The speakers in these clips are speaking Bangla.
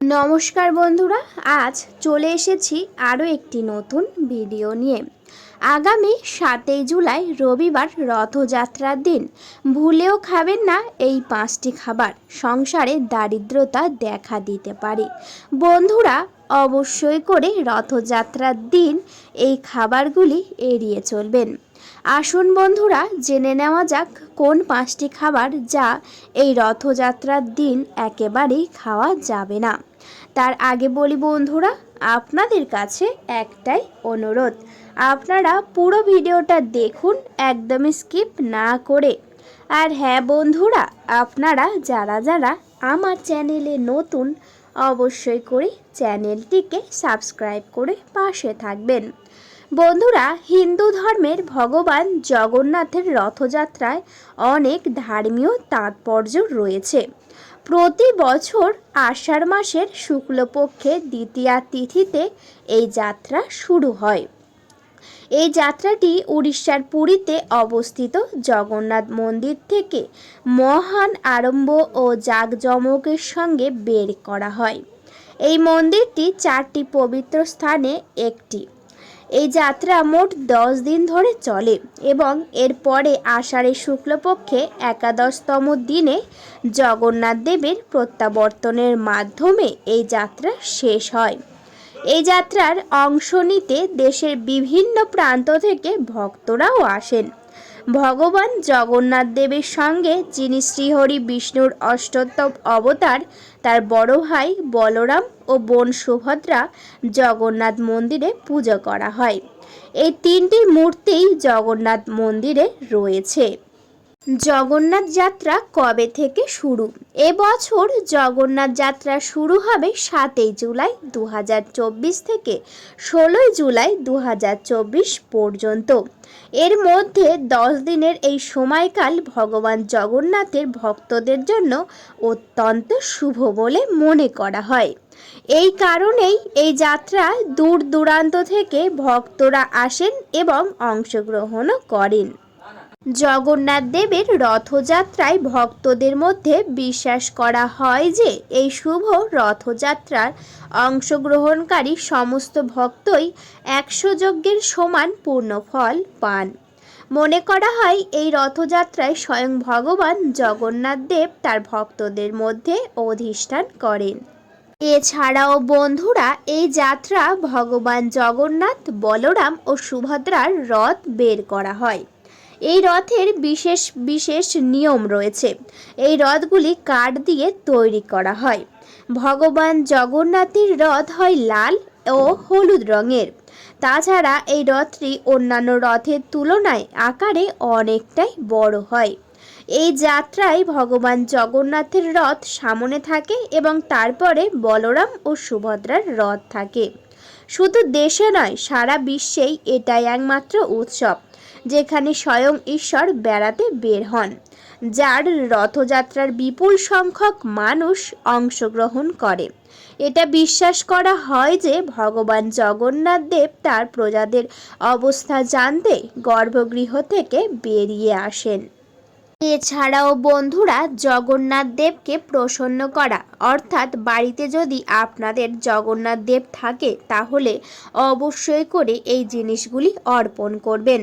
নমস্কার বন্ধুরা, আজ চলে এসেছি আরও একটি নতুন ভিডিও নিয়ে। আগামী সাতই জুলাই রবিবার রথযাত্রার দিন। ভুলেও খাবেন না এই পাঁচটি খাবার। সংসারে দারিদ্রতা দেখা দিতে পারে। বন্ধুরা অবশ্যই করে রথযাত্রার দিন এই খাবারগুলি এড়িয়ে চলবেন। আসুন বন্ধুরা, জেনে নেওয়া যাক কোন পাঁচটি খাবার যা এই রথযাত্রার দিন একেবারেই খাওয়া যাবে না। তার আগে বলি বন্ধুরা, আপনাদের কাছে একটাই অনুরোধ। আপনারা পুরো ভিডিওটা দেখুন, একদমই স্কিপ না করে। আর হ্যাঁ বন্ধুরা, আপনারা যারা যারা আমার চ্যানেলে নতুন অবশ্যই করে চ্যানেলটিকে সাবস্ক্রাইব করে পাশে থাকবেন। বন্ধুরা, হিন্দু ধর্মের ভগবান জগন্নাথের রথযাত্রায় অনেক ধর্মীয় তাৎপর্য রয়েছে। প্রতি বছর আষাঢ় মাসের শুক্লপক্ষে দ্বিতীয়া তিথিতে এই যাত্রা শুরু হয়। এই যাত্রাটি উড়িষ্যার পুরীতে অবস্থিত জগন্নাথ মন্দির থেকে মহান আরম্ভ ও জাঁকজমকের সঙ্গে বের করা হয়। এই মন্দিরটি চারটি পবিত্র স্থানে একটি। এই যাত্রা মোট দশ দিন ধরে চলে এবং এরপরে আষাঢ়ের শুক্লপক্ষে একাদশতম দিনে জগন্নাথ দেবের প্রত্যাবর্তনের মাধ্যমে এই যাত্রা শেষ হয়। এই যাত্রার অংশ নিতে দেশের বিভিন্ন প্রান্ত থেকে ভক্তরাও আসেন। ভগবান জগন্নাথ দেবের সঙ্গে, যিনি শ্রীহরি বিষ্ণুর অষ্টতম অবতার, তার বড় ভাই বলরাম ও বোন সুভদ্রা জগন্নাথ মন্দিরে পুজো করা হয়। এই তিনটি মূর্তিই জগন্নাথ মন্দিরে রয়েছে। জগন্নাথ যাত্রা কবে থেকে শুরু? এবছর জগন্নাথ যাত্রা শুরু হবে সাতই জুলাই দু হাজার চব্বিশ থেকে ষোলোই জুলাই দু হাজার চব্বিশ পর্যন্ত। এর মধ্যে দশ দিনের এই সময়কাল ভগবান জগন্নাথের ভক্তদের জন্য অত্যন্ত শুভ বলে মনে করা হয়। এই কারণেই এই যাত্রা দূর দূরান্ত থেকে ভক্তরা আসেন এবং অংশগ্রহণও করেন। জগন্নাথ দেবের রথযাত্রায় ভক্তদের মধ্যে বিশ্বাস করা হয় যে এই শুভ রথযাত্রার অংশগ্রহণকারী সমস্ত ভক্তই একশো যজ্ঞের সমান পূর্ণ ফল পান। মনে করা হয় এই রথযাত্রায় স্বয়ং ভগবান জগন্নাথ দেব তার ভক্তদের মধ্যে অধিষ্ঠান করেন। এছাড়াও বন্ধুরা, এই যাত্রা ভগবান জগন্নাথ, বলরাম ও সুভদ্রার রথ বের করা হয়। এই রথের বিশেষ বিশেষ নিয়ম রয়েছে। এই রথগুলি কাঠ দিয়ে তৈরি করা হয়। ভগবান জগন্নাথের রথ হয় লাল ও হলুদ রঙের। তাছাড়া এই রথটি অন্যান্য রথের তুলনায় আকারে অনেকটাই বড় হয়। এই যাত্রায় ভগবান জগন্নাথের রথ সামনে থাকে এবং তারপরে বলরাম ও সুভদ্রার রথ থাকে। শুধু দেশে নয়, সারা বিশ্বেই এটাই একমাত্র উৎসব। যেখানে স্বয়ং ঈশ্বর বেড়াতে বের হন, যার রথযাত্রার বিপুল সংখ্যক মানুষ অংশগ্রহণ করে। এটা বিশ্বাস করা হয় যে ভগবান জগন্নাথ দেব তার প্রজাদের অবস্থা জানতে গর্ভগৃহ থেকে বেরিয়ে আসেন। এছাড়াও বন্ধুরা জগন্নাথ দেবকে প্রসন্ন করা, অর্থাৎ বাড়িতে যদি আপনাদের জগন্নাথ দেব থাকে, তাহলে অবশ্যই করে এই জিনিসগুলি অর্পণ করবেন।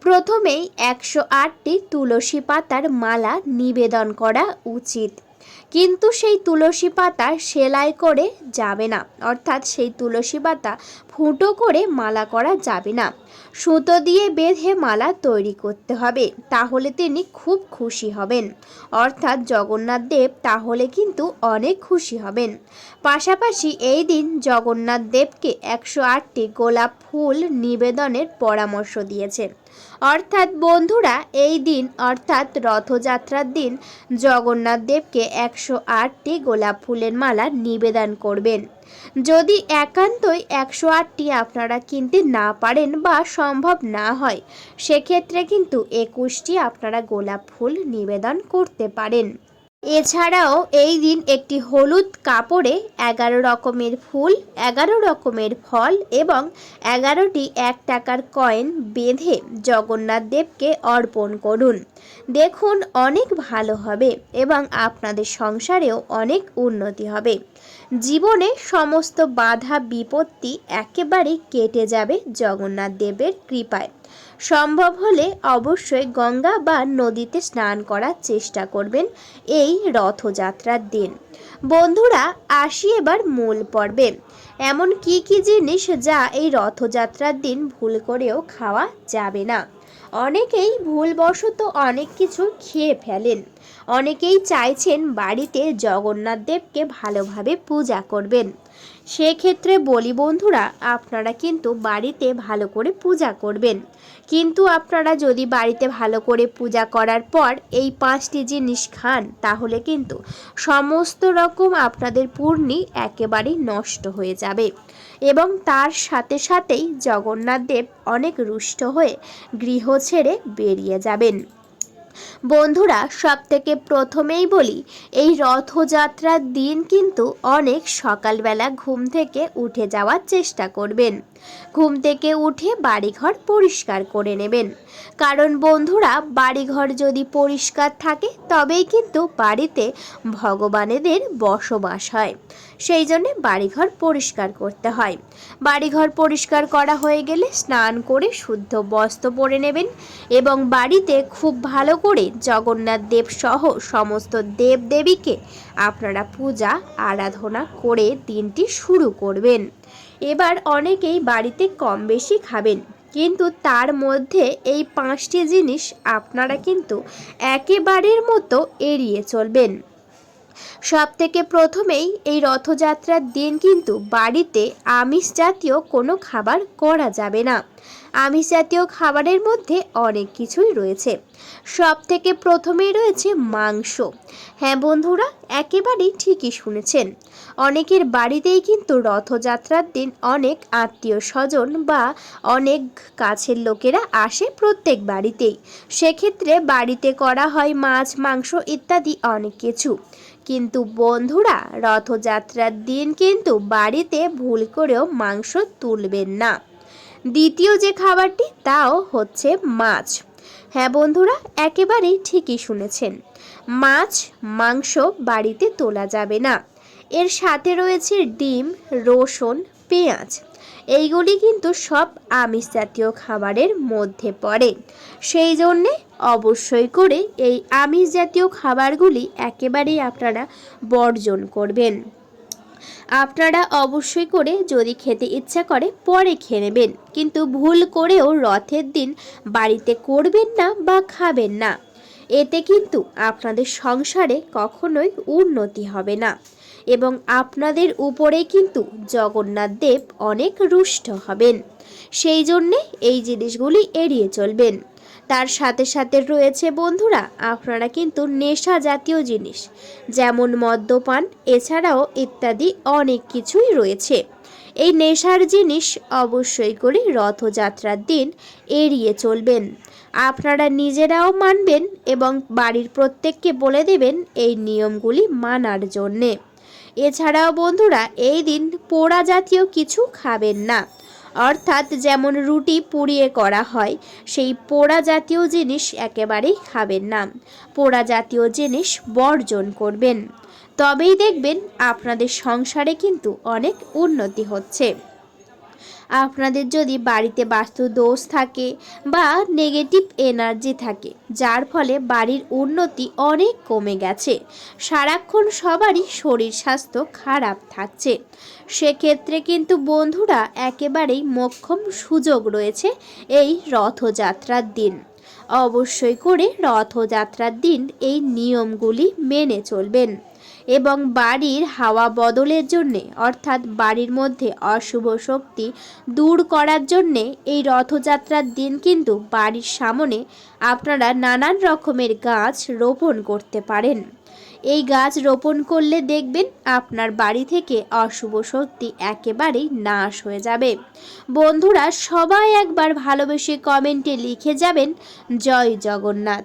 প্রথমেই একশো আটটি তুলসী পাতার মালা নিবেদন করা উচিত। কিন্তু সেই তুলসী পাতা সেলাই করে যাবে না। অর্থাৎ সেই তুলসী পাতা ফুটো করে মালা করা যাবে না। সুতো দিয়ে বেঁধে মালা তৈরি করতে হবে, তাহলে তিনি খুব খুশি হবেন। অর্থাৎ জগন্নাথ দেব তাহলে কিন্তু অনেক খুশি হবেন। পাশাপাশি এই দিন জগন্নাথ দেবকে একশো আটটি গোলাপ ফুল নিবেদনের পরামর্শ দিয়েছেন অর্থাৎ বন্ধুরা, এই দিন অর্থাৎ রথযাত্রার দিন জগন্নাথ দেবকে একশো আটটি গোলাপ ফুলের মালা নিবেদন করবেন। যদি একান্তই একশো আটটি আপনারা কিনতে না পারেন বা সম্ভব না হয়, সেক্ষেত্রে কিন্তু একুশটি আপনারা গোলাপ ফুল নিবেদন করতে পারেন। এছাড়াও এই দিন একটি হলুদ কাপড়ে এগারো রকমের ফুল, এগারো রকমের ফল এবং এগারোটি এক টাকার কয়েন বেঁধে জগন্নাথ দেবকে অর্পণ করুন। দেখুন, অনেক ভালো হবে এবং আপনাদের সংসারেও অনেক উন্নতি হবে। জীবনে সমস্ত বাধা বিপত্তি একেবারে কেটে যাবে জগন্নাথ দেবের কৃপায়। সম্ভব হলে অবশ্যই গঙ্গা বা নদীতে স্নান করার চেষ্টা করবেন এই রথযাত্রার দিন। বন্ধুরা, আসি এবার মূল পর্বে। এমন কি কি জিনিস যা এই রথযাত্রার দিন ভুল করেও খাওয়া যাবে না? অনেকেই ভুলবশত অনেক কিছু খেয়ে ফেলেন। অনেকেই চাইছেন বাড়িতে জগন্নাথ দেবকে ভালোভাবে পূজা করবেন। সেক্ষেত্রে বলি বন্ধুরা, আপনারা কিন্তু বাড়িতে ভালো করে পূজা করবেন। কিন্তু আপনারা যদি বাড়িতে ভালো করে পূজা করার পর এই পাঁচটি জিনিস খান, তাহলে কিন্তু সমস্ত রকম আপনাদের পূর্ণি একেবারেই নষ্ট হয়ে যাবে। এবং তার সাথে সাথেই জগন্নাথ দেব অনেক রুষ্ট হয়ে গৃহ ছেড়ে বেরিয়ে যাবেন। বন্ধুরা সব থেকে প্রথমেই বলি, এই রথযাত্রার দিন কিন্তু অনেক সকালবেলা ঘুম থেকে উঠে যাওয়ার চেষ্টা করবেন। ঘুম থেকে উঠে বাড়িঘর পরিষ্কার করে নেবেন। কারণ বন্ধুরা, বাড়িঘর যদি পরিষ্কার থাকে, তবেই কিন্তু বাড়িতে ভগবানেদের বসবাস হয়। সেই জন্যে বাড়িঘর পরিষ্কার করতে হয়। বাড়িঘর পরিষ্কার করা হয়ে গেলে স্নান করে শুদ্ধ বস্ত্র পরে নেবেন এবং বাড়িতে খুব ভালো করে জগন্নাথ দেব সহ সমস্ত দেব দেবীকে আপনারা পূজা, আরাধনা করে দিনটি শুরু করবেন। এবার অনেকেই বাড়িতে কম বেশি খাবেন, কিন্তু তার মধ্যে এই পাঁচটি জিনিস আপনারা কিন্তু একেবারের মতো এড়িয়ে চলবেন। সব থেকে প্রথমেই এই রথযাত্রার দিন কিন্তু বাড়িতে আমিষ জাতীয় কোনো খাবার করা যাবে না। আমিষ জাতীয় খাবারের মধ্যে অনেক কিছুই রয়েছে। সব থেকে প্রথমেই রয়েছে মাংস। হ্যাঁ বন্ধুরা, একেবারেই ঠিকই শুনেছেন। অনেকের বাড়িতেই কিন্তু রথযাত্রার দিন অনেক আত্মীয় স্বজন বা অনেক কাছের লোকেরা আসে প্রত্যেক বাড়িতেই। সেক্ষেত্রে বাড়িতে করা হয় মাছ, মাংস ইত্যাদি অনেক কিছু। কিন্তু বন্ধুরা রথযাত্রার দিন কিন্তু বাড়িতে ভুল করেও মাংস তুলবেন না। দ্বিতীয় যে খাবারটি, তাও হচ্ছে মাছ। হ্যাঁ বন্ধুরা, একেবারেই ঠিকই শুনেছেন। মাছ, মাংস বাড়িতে তোলা যাবে না। এর সাথে রয়েছে ডিম, রসুন, পেঁয়াজ। এইগুলি কিন্তু সব আমিষ জাতীয় খাবারের মধ্যে পড়ে। সেই জন্যে অবশ্যই করে এই আমিষ জাতীয় খাবারগুলি একেবারেই আপনারা বর্জন করবেন। আপনারা অবশ্যই করে যদি খেতে ইচ্ছা করে পরে খেয়ে নেবেন, কিন্তু ভুল করেও রথের দিন বাড়িতে করবেন না বা খাবেন না। এতে কিন্তু আপনাদের সংসারে কখনোই উন্নতি হবে না। এবং আপনাদের উপরে কিন্তু জগন্নাথ দেব অনেক রুষ্ট হবেন। সেই জন্যে এই জিনিসগুলি এড়িয়ে চলবেন। তার সাথে সাথে রয়েছে বন্ধুরা, আপনারা কিন্তু নেশা জাতীয় জিনিস, যেমন মদ্যপান, এছাড়াও ইত্যাদি অনেক কিছুই রয়েছে। এই নেশার জিনিস অবশ্যই করে রথযাত্রার দিন এড়িয়ে চলবেন। আপনারা নিজেরাও মানবেন এবং বাড়ির প্রত্যেককে বলে দেবেন এই নিয়মগুলি মানার জন্যে। এছাড়াও বন্ধুরা, এই দিন পোড়া জাতীয় কিছু খাবেন না। অর্থাৎ যেমন রুটি পুড়িয়ে করা হয়, সেই পোড়া জাতীয় জিনিস একেবারেই খাবেন না। পোড়া জাতীয় জিনিস বর্জন করবেন। তবেই দেখবেন আপনাদের সংসারে কিন্তু অনেক উন্নতি হচ্ছে। আপনাদের যদি বাড়িতে বাস্তু দোষ থাকে বা নেগেটিভ এনার্জি থাকে, যার ফলে বাড়ির উন্নতি অনেক কমে গেছে। সারাক্ষণ সবারই শরীর স্বাস্থ্য খারাপ থাকছে। সেক্ষেত্রে কিন্তু বন্ধুরা একেবারেই মক্ষম সুযোগ রয়েছে এই রথযাত্রার দিন। অবশ্যই করে রথযাত্রার দিন এই নিয়মগুলি মেনে চলবেন। এবং বাড়ির হাওয়া বদলের জন্যে, অর্থাৎ বাড়ির মধ্যে অশুভ শক্তি দূর করার জন্যে এই রথযাত্রার দিন কিন্তু বাড়ির সামনে আপনারা নানান রকমের গাছ রোপণ করতে পারেন। এই গাছ রোপণ করলে দেখবেন আপনার বাড়ি থেকে অশুভ শক্তি একেবারেই নাশ হয়ে যাবে। বন্ধুরা, সবাই একবার ভালোবেসে কমেন্টে লিখে যাবেন, জয় জগন্নাথ।